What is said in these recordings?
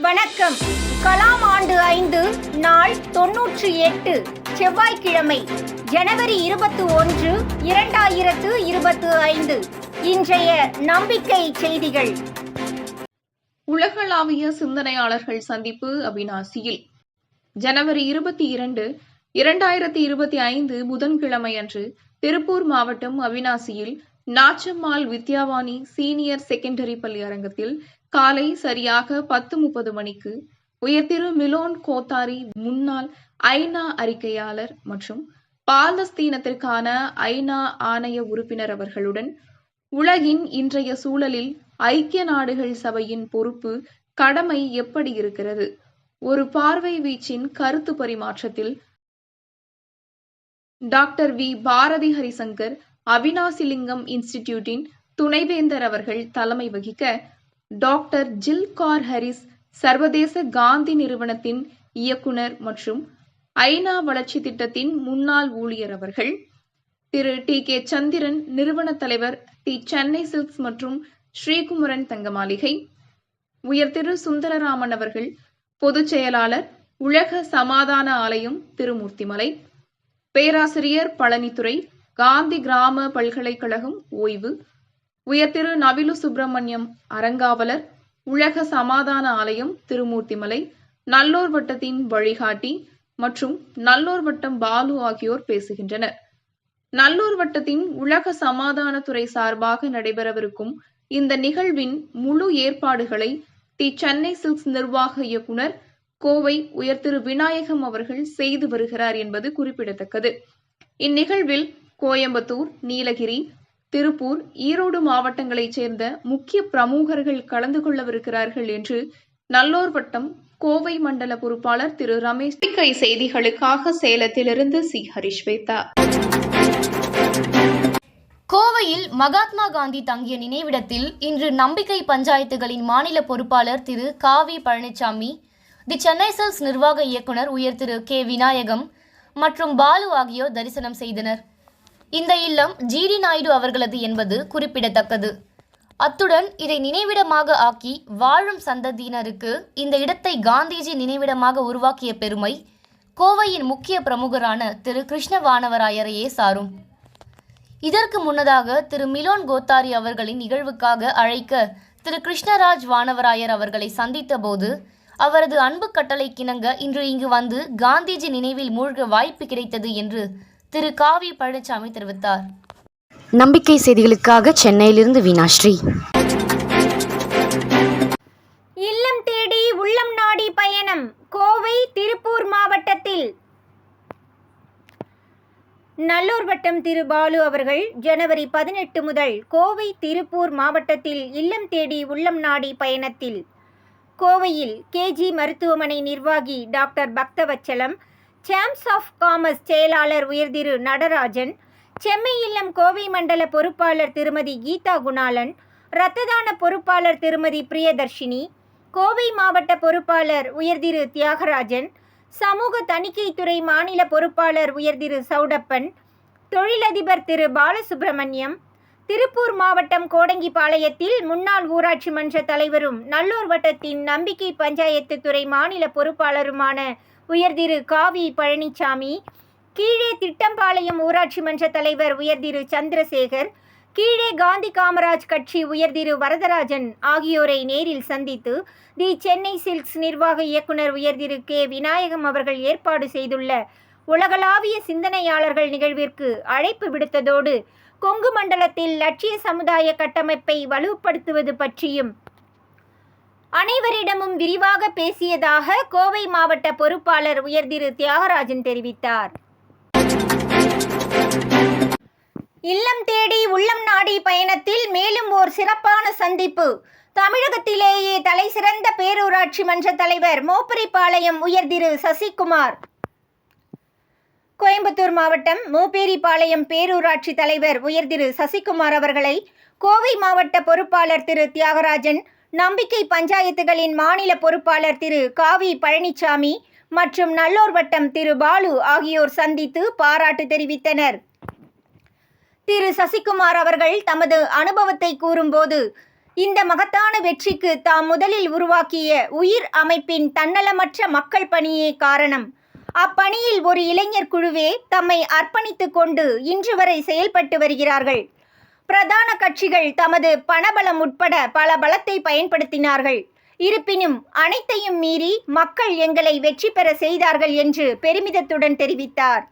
வணக்கம். கலாம் ஆண்டு ஐந்து நாள் தொன்னூற்றி எட்டு செவ்வாய்க்கிழமை ஜனவரி இருபத்தி ஒன்று இரண்டாயிரத்து இருபத்து ஐந்து இன்றைய நம்பிக்கை செய்திகள். உலகளாவிய சிந்தனையாளர்கள் சந்திப்பு அவினாசியில் ஜனவரி இருபத்தி இரண்டு இரண்டாயிரத்தி இருபத்தி ஐந்து புதன்கிழமை அன்று திருப்பூர் மாவட்டம் அவினாசியில் நாச்சம்மாள் வித்யாவாணி சீனியர் செகண்டரி பள்ளி அரங்கத்தில் காலை சரியாக பத்து முப்பது மணிக்கு உயர்திரு மிலோன் கோத்தாரி முன்னாள் ஐநா அறிக்கையாளர் மற்றும் பாலஸ்தீனத்திற்கான ஐநா ஆணைய உறுப்பினர் அவர்களுடன் உலகின் இன்றைய சூழலில் ஐக்கிய நாடுகள் சபையின் பொறுப்பு கடமை எப்படி இருக்கிறது? ஒரு பார்வை வீச்சின் கருத்து பரிமாற்றத்தில் டாக்டர் வி. பாரதி ஹரிசங்கர் அவினாசிலிங்கம் இன்ஸ்டிடியூட்டின் துணைவேந்தர் அவர்கள் தலைமை வகிக்க டாக்டர் ஜில் கார் ஹரிஸ் சர்வதேச காந்தி நிறுவனத்தின் இயக்குனர் மற்றும் ஐநா வளர்ச்சி திட்டத்தின் முன்னாள் ஊழியர் அவர்கள். திரு. டி. கே. சந்திரன் நிறுவன தலைவர் டி. சென்னை சில்க்ஸ் மற்றும் ஸ்ரீகுமரன் தங்கமாளிகை. உயர் திரு. சுந்தரராமன் அவர்கள் பொதுச் செயலாளர் உலக சமாதான ஆலயம் திருமூர்த்திமலை. பேராசிரியர் பழனித்துறை காந்தி கிராம பல்கலைக்கழகம் ஓய்வு. உயர்திரு நவிலு சுப்பிரமணியம் அறங்காவலர் உலக சமாதான ஆலயம் திருமூர்த்திமலை நல்லோர் வட்டத்தின் வழிகாட்டி மற்றும் நல்லோர் வட்டம் பாலு ஆகியோர் பேசுகின்றனர். நல்லூர் வட்டத்தின் உலக சமாதானத்துறை சார்பாக நடைபெறவிருக்கும் இந்த நிகழ்வின் முழு ஏற்பாடுகளை தி சென்னை சில்க்ஸ் நிர்வாக இயக்குனர் கோவை உயர் திரு விநாயகம் அவர்கள் செய்து வருகிறார் என்பது குறிப்பிடத்தக்கது. இந்நிகழ்வில் கோயம்புத்தூர் நீலகிரி திருப்பூர் ஈரோடு மாவட்டங்களைச் சேர்ந்த முக்கிய பிரமுகர்கள் கலந்து கொள்ளவிருக்கிறார்கள் என்று நல்லோர் வட்டம் கோவை மண்டல பொறுப்பாளர் திரு ரமேஷ் கை செய்திகளுக்காக சேலத்திலிருந்து சி. ஹரிஷ்வேதா கோவையில் மகாத்மா காந்தி தங்கிய நினைவிடத்தில் இன்று நம்பிக்கை பஞ்சாயத்துகளின் மாநில பொறுப்பாளர் திரு காவி பழனிசாமி தி சென்னை செல்ஸ் நிர்வாக இயக்குனர் உயர் திரு கே. விநாயகம் மற்றும் பாலு ஆகியோர் தரிசனம் செய்தனர். இந்த இல்லம் ஜிடி நாயுடு அவர்களது என்பது குறிப்பிடத்தக்கது. அத்துடன் இதை நினைவிடமாக ஆக்கி வாழும் சந்ததியினருக்கு இந்த இடத்தை காந்திஜி நினைவிடமாக உருவாக்கிய பெருமை கோவையின் முக்கிய பிரமுகரான திரு கிருஷ்ண வானவராயரையே சாரும். இதற்கு முன்னதாக திரு மிலோன் கோத்தாரி அவர்களின் நிகழ்வுக்காக அழைக்க திரு கிருஷ்ணராஜ் வானவராயர் அவர்களை சந்தித்த போது அவரது அன்பு கட்டளை கிணங்க இன்று இங்கு வந்து காந்திஜி நினைவில் மூழ்க வாய்ப்பு கிடைத்தது என்று திரு காவி பழனிசாமி தெரிவித்தார். நம்பிக்கை செய்திகளுக்காக சென்னையிலிருந்து வீணாஸ்ரீ. இல்லம் தேடி உள்ளம் நாடி பயணம் கோவை திருப்பூர் மாவட்டத்தில். நல்லூர் வட்டம் திரு பாலு அவர்கள் ஜனவரி பதினெட்டு முதல் கோவை திருப்பூர் மாவட்டத்தில் இல்லம் தேடி உள்ளம் நாடி பயணத்தில். கோவையில் கேஜி மருத்துவமனை நிர்வாகி doctor Bhaktavatsalam chambers of commerce செயலாளர் உயர்திரு நடராஜன் செம்மை இல்லம் கோவை மண்டல பொறுப்பாளர் திருமதி கீதா குணாலன் இரத்த தான பொறுப்பாளர் திருமதி பிரியதர்ஷினி கோவை மாவட்ட பொறுப்பாளர் உயர்திரு தியாகராஜன் சமூக தணிக்கைத்துறை மாநில பொறுப்பாளர் உயர்திரு சௌடப்பன் தொழிலதிபர் திரு பாலசுப்பிரமணியம் திருப்பூர் மாவட்டம் கோடங்கிபாளையத்தில் முன்னாள் ஊராட்சி மன்ற தலைவரும் நல்லூர் வட்டத்தின் நம்பிக்கை பஞ்சாயத்து துறை மாநில பொறுப்பாளருமான உயர்திரு காவி பழனிசாமி கீழே திட்டம்பாளையம் ஊராட்சி மன்ற தலைவர் உயர்திரு சந்திரசேகர் கீழே காந்தி காமராஜ் கட்சி உயர்திரு வரதராஜன் ஆகியோரை நேரில் சந்தித்து தி சென்னை சில்க்ஸ் நிர்வாக இயக்குனர் உயர்திரு கே விநாயகம் அவர்கள் ஏற்பாடு செய்துள்ள உலகளாவிய சிந்தனையாளர்கள் நிகழ்விற்கு அழைப்பு விடுத்ததோடு கொங்கு மண்டலத்தில் லட்சிய சமுதாய கட்டமைப்பை வலுப்படுத்துவது பற்றியும் அனைவரிடமும் விரிவாக பேசியதாக கோவை மாவட்ட பொறுப்பாளர் உயர்திரு தியாகராஜன் தெரிவித்தார். இல்லம் தேடி உள்ளம் நாடி பயணத்தில் மேலும் ஓர் சிறப்பான சந்திப்பு. தமிழகத்திலேயே தலைசிறந்த பேரூராட்சி மன்ற தலைவர் மோப்பரிப்பாளையம் உயர்திரு சசிகுமார். கோயம்புத்தூர் மாவட்டம் மூப்பேரிப்பாளையம் பேரூராட்சி தலைவர் உயர்திரு சசிகுமார் அவர்களை கோவை மாவட்ட பொறுப்பாளர் திரு தியாகராஜன் நம்பிக்கை பஞ்சாயத்துகளின் மாநில பொறுப்பாளர் திரு காவி பழனிசாமி மற்றும் நல்லோர் வட்டம் திரு பாலு ஆகியோர் சந்தித்து பாராட்டு தெரிவித்தனர். திரு சசிகுமார் அவர்கள் தமது அனுபவத்தை கூறும்போது இந்த மகத்தான வெற்றிக்கு தாம் முதலில் உருவாக்கிய உயிர் அமைப்பின் தன்னலமற்ற மக்கள் பணியே காரணம். அப்பணியில் ஒரு இளைஞர் குழுவே தம்மை அர்ப்பணித்து கொண்டு இன்று வரை செயல்பட்டு வருகிறார்கள். பிரதான கட்சிகள் தமது பணபலம் உட்பட பல பலத்தை பயன்படுத்தினார்கள். இருப்பினும் அனைத்தையும் மீறி மக்கள் எங்களை வெற்றி பெற செய்தார்கள் என்று பெருமிதத்துடன் தெரிவித்தார்.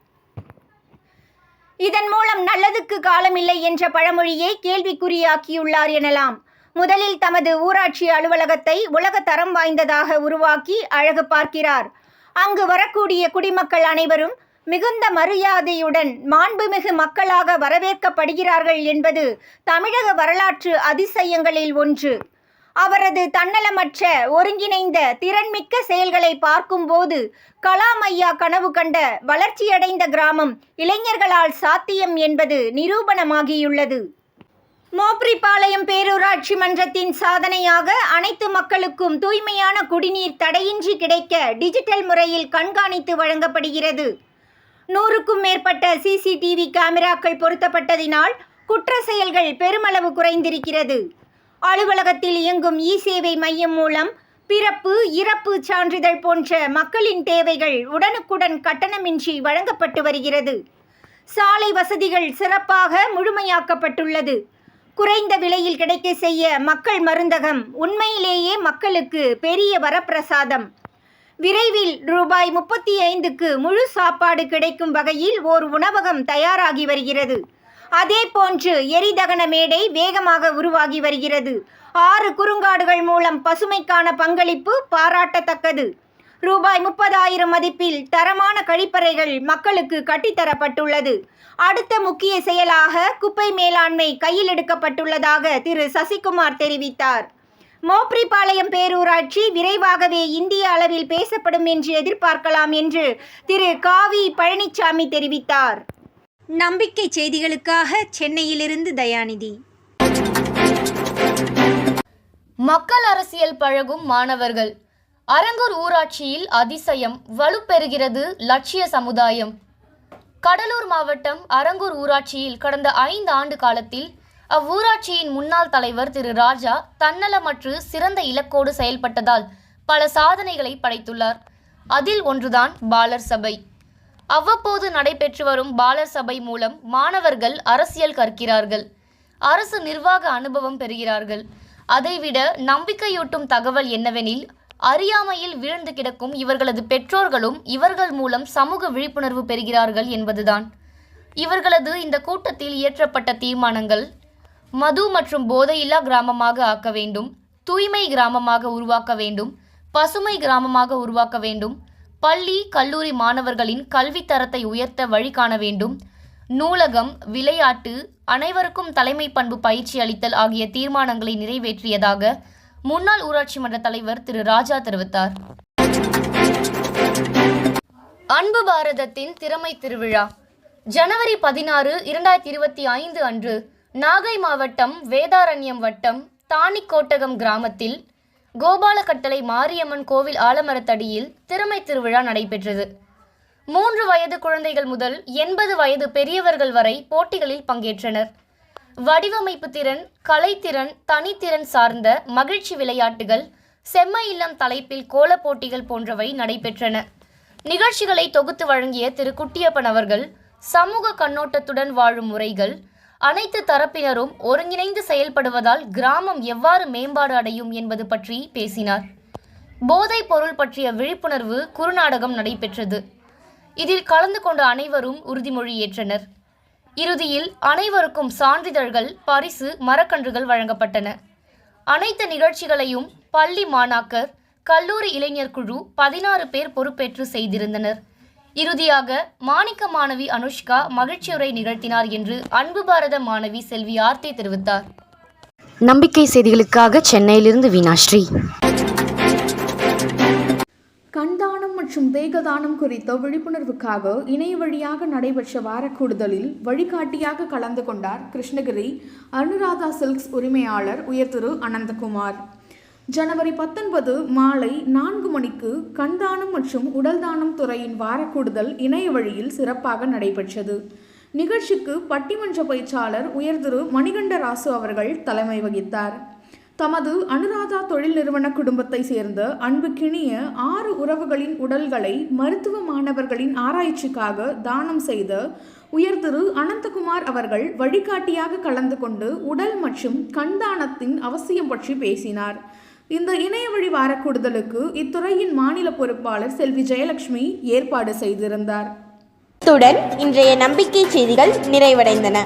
இதன் மூலம் நல்லதுக்கு காலமில்லை என்ற பழமொழியை கேள்விக்குறியாக்கியுள்ளார் எனலாம். முதலில் தமது ஊராட்சி அலுவலகத்தை உலக தரம் வாய்ந்ததாக உருவாக்கி அழகு பார்க்கிறார். அங்கு வரக்கூடிய குடிமக்கள் அனைவரும் மிகுந்த மரியாதையுடன் மாண்புமிகு மக்களாக வரவேற்கப்படுகிறார்கள் என்பது தமிழக வரலாற்று அதிசயங்களில் ஒன்று. அவரது தன்னலமற்ற ஒருங்கிணைந்த திறன்மிக்க செயல்களை பார்க்கும்போது கலாம் ஐயா கனவு கண்ட வளர்ச்சியடைந்த கிராமம் இளைஞர்களால் சாத்தியம் என்பது நிரூபணமாகியுள்ளது. மோப்ரிபாளையம் பேரூராட்சி மன்றத்தின் சாதனையாக அனைத்து மக்களுக்கும் தூய்மையான குடிநீர் தடையின்றி கிடைக்க டிஜிட்டல் முறையில் கண்காணித்து வழங்கப்படுகிறது. நூறுக்கும் மேற்பட்ட சிசிடிவி கேமராக்கள் பொருத்தப்பட்டதினால் குற்ற செயல்கள் பெருமளவு குறைந்திருக்கிறது. அலுவலகத்தில் இயங்கும் இ சேவை மையம் மூலம் பிறப்பு இறப்பு சான்றிதழ் போன்ற மக்களின் தேவைகள் உடனுக்குடன் கட்டணமின்றி வழங்கப்பட்டு வருகிறது. சாலை வசதிகள் சிறப்பாக முழுமையாக்கப்பட்டுள்ளது. குறைந்த விலையில் கிடைக்க செய்ய மக்கள் மருந்தகம் உண்மையிலேயே மக்களுக்கு பெரிய வரப்பிரசாதம். விரைவில் ரூபாய் முப்பத்தி ஐந்துக்கு முழு சாப்பாடு கிடைக்கும் வகையில் ஓர் உணவகம் தயாராகி வருகிறது. அதே போன்று எரிதகன மேடை வேகமாக உருவாகி வருகிறது. ஆறு குறுங்காடுகள் மூலம் பசுமைக்கான பங்களிப்பு பாராட்டத்தக்கது. ரூபாய் முப்பதாயிரம் மதிப்பில் தரமான கழிப்பறைகள் மக்களுக்கு கட்டித்தரப்பட்டுள்ளது. அடுத்த முக்கிய செயலாக குப்பை மேலாண்மை கையில் எடுக்கப்பட்டுள்ளதாக திரு சசிகுமார் தெரிவித்தார். மோப்ரிபாளையம் பேரூராட்சி விரைவாகவே இந்திய அளவில் பேசப்படும் என்று எதிர்பார்க்கலாம் என்று திரு காவி பழனிசாமி தெரிவித்தார். நம்பிக்கை செய்திகளுக்காக சென்னையிலிருந்து தயாநிதி. மக்கள் அரசியல் பழகும் மாணவர்கள். அரங்கூர் ஊராட்சியில் அதிசயம் வலுப்பெறுகிறது லட்சிய சமுதாயம். கடலூர் மாவட்டம் அரங்கூர் ஊராட்சியில் கடந்த ஐந்து ஆண்டு காலத்தில் அவ்வூராட்சியின் முன்னாள் தலைவர் திரு ராஜா தன்னலமற்று சிறந்த இலக்கோடு செயல்பட்டதால் பல சாதனைகளை படைத்துள்ளார். அதில் ஒன்றுதான் பாலர் சபை. அவ்வப்போது நடைபெற்று வரும் பாலர் சபை மூலம் மாணவர்கள் அரசியல் கற்கிறார்கள். அரசு நிர்வாக அனுபவம் பெறுகிறார்கள். அதைவிட நம்பிக்கையூட்டும் தகவல் என்னவெனில் அறியாமையில் வீழ்ந்து கிடக்கும் இவர்களது பெற்றோர்களும் இவர்கள் மூலம் சமூக விழிப்புணர்வு பெறுகிறார்கள் என்பதுதான். இவர்களது இந்த கூட்டத்தில் இயற்றப்பட்ட தீர்மானங்கள் மது மற்றும் போதையில்லா கிராமமாக ஆக்க வேண்டும் தூய்மை கிராமமாக உருவாக்க வேண்டும் பசுமை கிராமமாக உருவாக்க வேண்டும் பள்ளி கல்லூரி மாணவர்களின் கல்வித் தரத்தை உயர்த்த வழி காண வேண்டும் நூலகம் விளையாட்டு அனைவருக்கும் தலைமை பண்பு பயிற்சி அளித்தல் ஆகிய தீர்மானங்களை நிறைவேற்றியதாக முன்னாள் ஊராட்சி மன்ற தலைவர் திரு. ராஜா தெரிவித்தார். அன்பு பாரதத்தின் திறமை திருவிழா. ஜனவரி பதினாறு இரண்டாயிரத்தி இருபத்தி ஐந்து அன்று நாகை மாவட்டம் வேதாரண்யம் வட்டம் தானிக்கோட்டகம் கிராமத்தில் கோபாலகட்டளை மாரியம்மன் கோவில் ஆலமரத்தடியில் திறமை திருவிழா நடைபெற்றது. மூன்று வயது குழந்தைகள் முதல் எண்பது வயது பெரியவர்கள் வரை போட்டிகளில் பங்கேற்றனர். வடிவமைப்பு திறன் கலைத்திறன் தனித்திறன் சார்ந்த மகிழ்ச்சி விளையாட்டுகள் செம்ம இல்லம் தலைப்பில் கோலப் போட்டிகள் போன்றவை நடைபெற்றன. நிகழ்ச்சிகளை தொகுத்து வழங்கிய திரு. குட்டியப்பன் அவர்கள் சமூக கண்ணோட்டத்துடன் வாழும் முறைகள் அனைத்து தரப்பினரும் ஒருங்கிணைந்து செயல்படுவதால் கிராமம் எவ்வாறு மேம்பாடு அடையும் என்பது பற்றி பேசினார். போதைப் பொருள் பற்றிய விழிப்புணர்வு குறுநாடகம் நடைபெற்றது. இதில் கலந்து கொண்ட அனைவரும் உறுதிமொழி ஏற்றனர் இறுதியில் அனைவருக்கும் சான்றிதழ்கள் பரிசு மரக்கன்றுகள் வழங்கப்பட்டன. அனைத்து நிகழ்ச்சிகளையும் பள்ளி மாணாக்கர் கல்லூரி இளைஞர் குழு பதினாறு பேர் பொறுப்பேற்று செய்திருந்தனர். இறுதியாக மாணிக்க மாணவி அனுஷ்கா மகிழ்ச்சியுரை நிகழ்த்தினார் என்று அன்பு பாரத மாணவி செல்வி ஆர்த்தி தெரிவித்தார். நம்பிக்கை செய்திகளுக்காக சென்னையிலிருந்து வீணாஸ்ரீ. கண்தானம் மற்றும் தேகதானம் குறித்த விழிப்புணர்வுக்காக இணைய வழியாக நடைபெற்ற வாரக்கூடுதலில் வழிகாட்டியாக கலந்து கொண்டார் கிருஷ்ணகிரி அனுராதா சில்க்ஸ் உரிமையாளர் உயர் திரு அனந்தகுமார். ஜனவரி பத்தொன்பது மாலை நான்கு மணிக்கு கண்தானம் மற்றும் உடல்தானம் துறையின் வாரக்கூடுதல் இணைய வழியில் சிறப்பாக நடைபெற்றது. நிகழ்ச்சிக்கு பட்டிமன்ற பேச்சாளர் உயர் திரு மணிகண்ட ராசு அவர்கள் தலைமை வகித்தார். தமது அனுராதா தொழில் நிறுவன குடும்பத்தை சேர்ந்த அன்புக்கிணிய ஆறு உறவுகளின் உடல்களை மருத்துவ மாணவர்களின் ஆராய்ச்சிக்காக தானம் செய்த உயர் திரு அனந்தகுமார் அவர்கள் வழிகாட்டியாக கலந்து கொண்டு உடல் மற்றும் கண் தானத்தின் அவசியம் பற்றி பேசினார். இந்த இணைய வழி வாரக்கூடுதலுக்கு இத்துறையின் மாநில பொறுப்பாளர் செல்வி ஜெயலட்சுமி ஏற்பாடு செய்திருந்தார். இத்துடன் இன்றைய நம்பிக்கை செய்திகள் நிறைவடைந்தன.